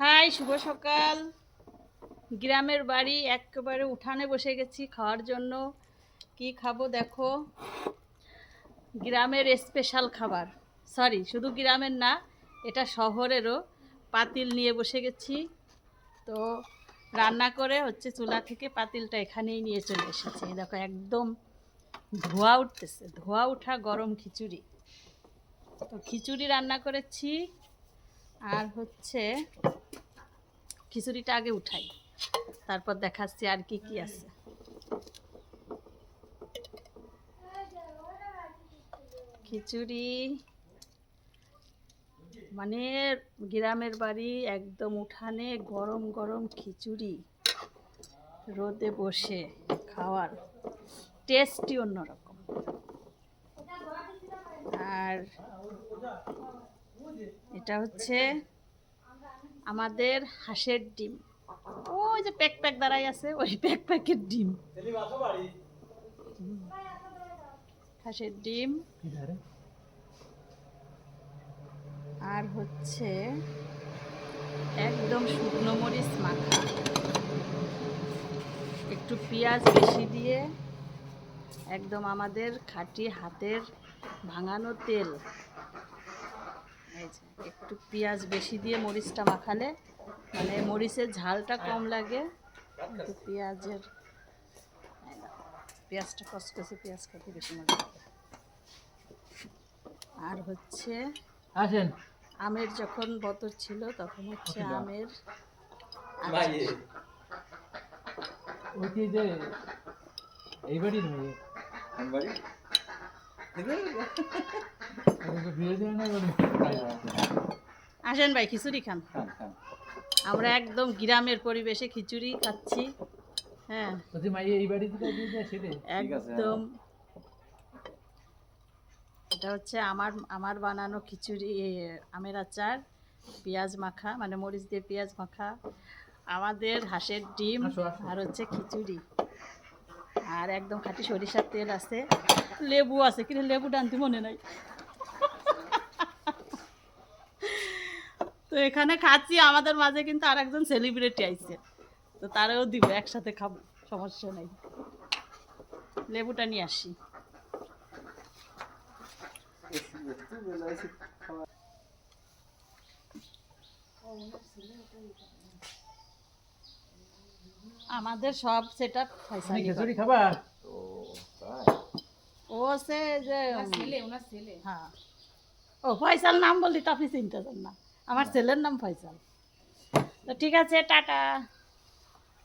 High, শুভ সকাল। গ্রামের বাড়ি একেবারে উঠানে বসে গেছি খাওয়ার জন্য। কি খাব দেখো? গ্রামের স্পেশাল খাবার। সরি শুধু গ্রামের না, এটা শহরেরও পাতিল নিয়ে বসে গেছি। তো রান্না করে হচ্ছে চুলা থেকে পাতিলটা এখানেই নিয়ে চলে এসেছি। দেখো একদম ধোয়া উঠতেছে, ধোয়া ওঠা গরম খিচুড়ি। তো খিচুড়ি রান্না করেছি। আর হচ্ছে খিচুড়িটা আগে উঠাই। তারপর দেখাচ্ছি আর কি কি আছে। খিচুড়ি মানে গ্রামের বাড়ি একদম উঠানে গরম গরম খিচুড়ি। রোদে বসে খাওয়ার টেস্টই অন্যরকম। আর এটা হচ্ছে আমাদের হাঁসের ডিম। ওই যে প্যাক প্যাক দাঁড়াই আছে, ওই প্যাক প্যাকের ডিম। হাঁসের ডিম। আর হচ্ছে একদম শুকনো মরিচ মাখা। একটু পেঁয়াজ বেশি দিয়ে একদম আমাদের খাঁটি হাতের ভাঙানো তেল। এই যে একটু পেঁয়াজ বেশি দিয়ে মরিচটা মাখালে মানে মরিচের ঝালটা কম লাগে কিন্তু পেঁয়াজের পেঁয়াজটা কসকসে পেঁয়াজ খেতে বেশি মজা আর হচ্ছে আসেন। আমের যখন বতর ছিল তখন হচ্ছে। আমের ওই যে এই বাড়ির মেয়ে আনবাড়ি ওকে তো বিয়ে দেয় না বলে আসেন ভাই খিচুড়ি খান। আমরা একদম গ্রামের পরিবেশে খিচুড়ি খাচ্ছি। হ্যাঁ। যদি মাই এই বাড়ি থেকে দিয়ে দেয় সেটাই ঠিক আছে, একদম। এটা হচ্ছে আমার আমার বানানো খিচুড়ি আমের আচার পেঁয়াজ মাখা মানে মরিচ দিয়ে পেঁয়াজ মাখা আমাদের হাঁসের ডিম। আর হচ্ছে খিচুড়ি। আর একদম খাঁটি সরিষার তেল আছে। লেবু আছে কিন্তু লেবু ডানতে মনে নাই? তো এখানে খাচ্ছি, আমাদের মাঝে কিন্তু আর একজন সেলিব্রিটি আইছে। তো তারাও দিব, একসাথে খাব, সমস্যা নেই। লেবুটা নিয়ে আসি। আমাদের সব সেট আপ তুমি খিচুড়ি খাবা? ও তাই? ও ওনার যে হ্যাঁ। ও ফয়সাল নাম বললি তো আপনি চিন্তা করেন না। আমার ছেলের নাম ফয়সাল তো ঠিক আছে টাটা।